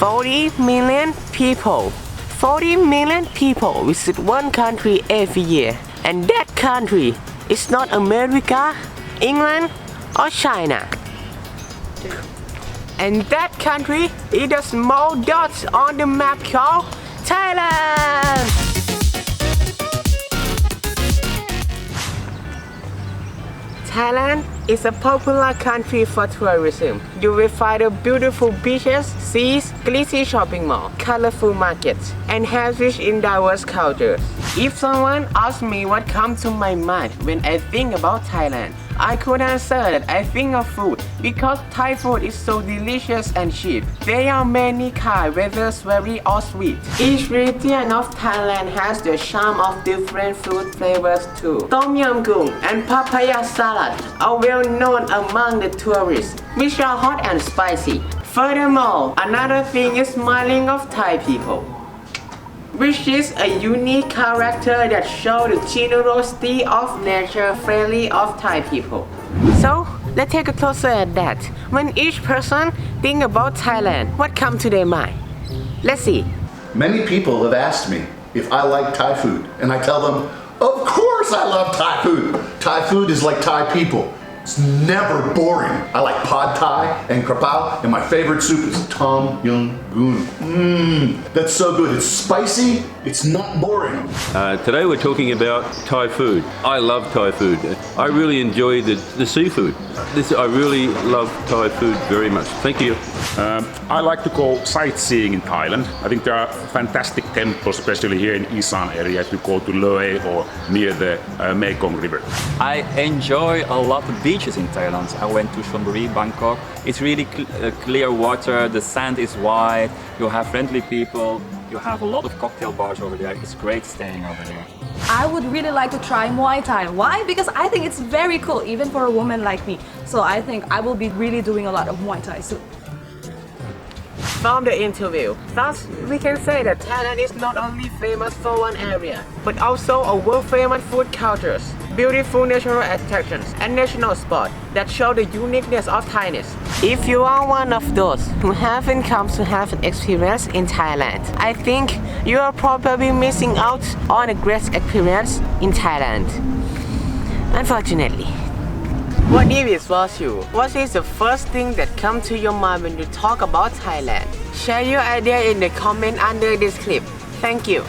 40 million people. 40 million people visit one country every year, and that country is not America, England, or China. And that country is the small dots on the map called Thailand. Thailand is a popular country for tourism. You will find beautiful beaches, seas, glitzy shopping mall, colorful markets, and has in diverse cultures. If someone asks me what comes to my mind when I think about Thailand, I could answer that I think of food because Thai food is so delicious and cheap. There are many kinds, whether savory or sweet. Each region of Thailand has the charm of different food flavors too. Tom yum goong and papaya salad are well known among the tourists, which are hot and spicy. Furthermore, another thing is smiling of Thai people which is a unique character that shows the generosity of nature friendly of Thai people. So let's take a closer at that. When each person think about Thailand, what come to their mind? Let's see. Many people have asked me if I like Thai food, and I tell them, of course I love Thai food. Thai food is like Thai people. It's never boring. I like pad Thai and krapao, and my favorite soup is tom yum goong. Mmm, that's so good. It's spicy. It's not boring. Uh, today we're talking about Thai food. I love Thai food. I really enjoy the, the seafood. This, I really love Thai food very much. Thank you. Um, I like to go sightseeing in Thailand. I think there are fantastic temples, especially here in Isan area, to go to Loei or near the uh, Mekong River. I enjoy a lot of beaches in Thailand. I went to Chonburi, Bangkok. It's really cl- uh, clear water, the sand is white, you have friendly people, you have a lot of cocktail bars over there. It's great staying over there. I would really like to try Muay Thai. Why? Because I think it's very cool, even for a woman like me. So I think I will be really doing a lot of Muay Thai soon. From the interview, thus we can say that Thailand is not only famous for one area, but also a world famous food cultures, beautiful natural attractions, and national sport that show the uniqueness of Thailand. If you are one of those who haven't come to have an experience in Thailand, I think you are probably missing out on a great experience in Thailand. Unfortunately. What if it was you? What is the first thing that comes to your mind when you talk about Thailand? Share your idea in the comment under this clip. Thank you.